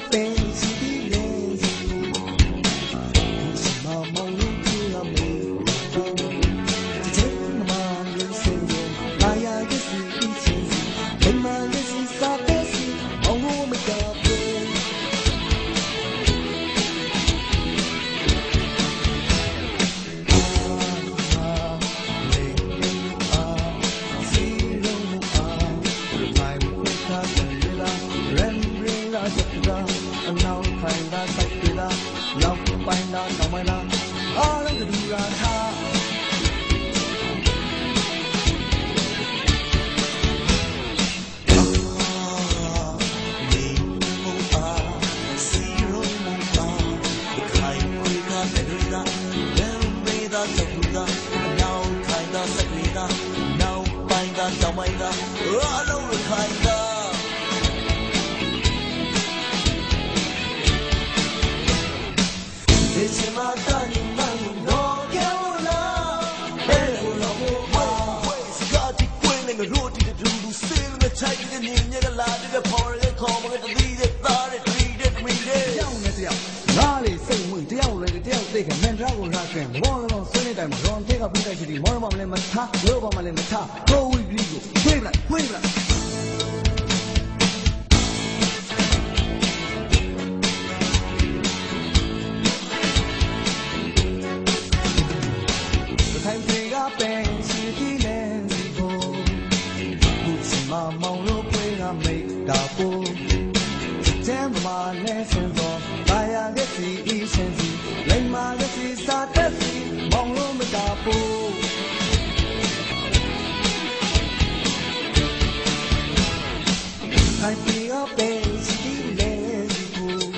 papel. lòng quanh đó nó mới là đó là người ra tha Now find out the way that I don't look like that the road to the blue, still the tight in the name, the lad, the power, the common, the lead, the thought, the read it, read တ it. ယောက်နဲ့တယောက်ငါလေးစိတ်ဝင်တယောက်လည်းတယောက်သိကမန်ဒရာကိုလာကင်မော်လုံးဆွေးနေတိုင်းမှာရောင်တဲ့ကပြတိုက်ရှိဒီမော်လုံးမလည်းမထားလောဘမလည်းမထားကိုဝီဂရီကိုဖွေးလိုက်ဖွေးလိုက် မမောင်လို့ဖွေးကမိတ်တာပို့ကျမ်းမာလဲစင်သောဘာယာကစီအီရှင်စီလိမ္မာကစီစာတက်စီမောင်လို့မတာပို့ခိုင်ပြေကပင်စီတီလဲစီကို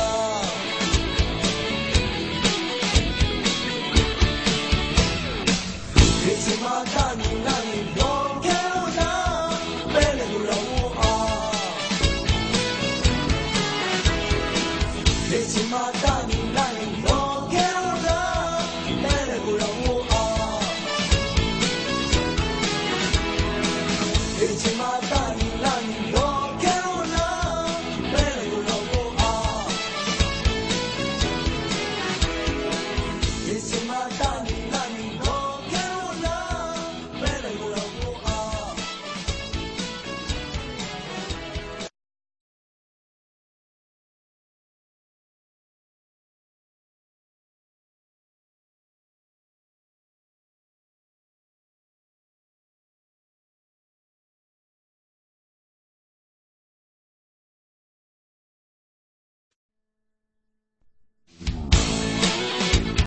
my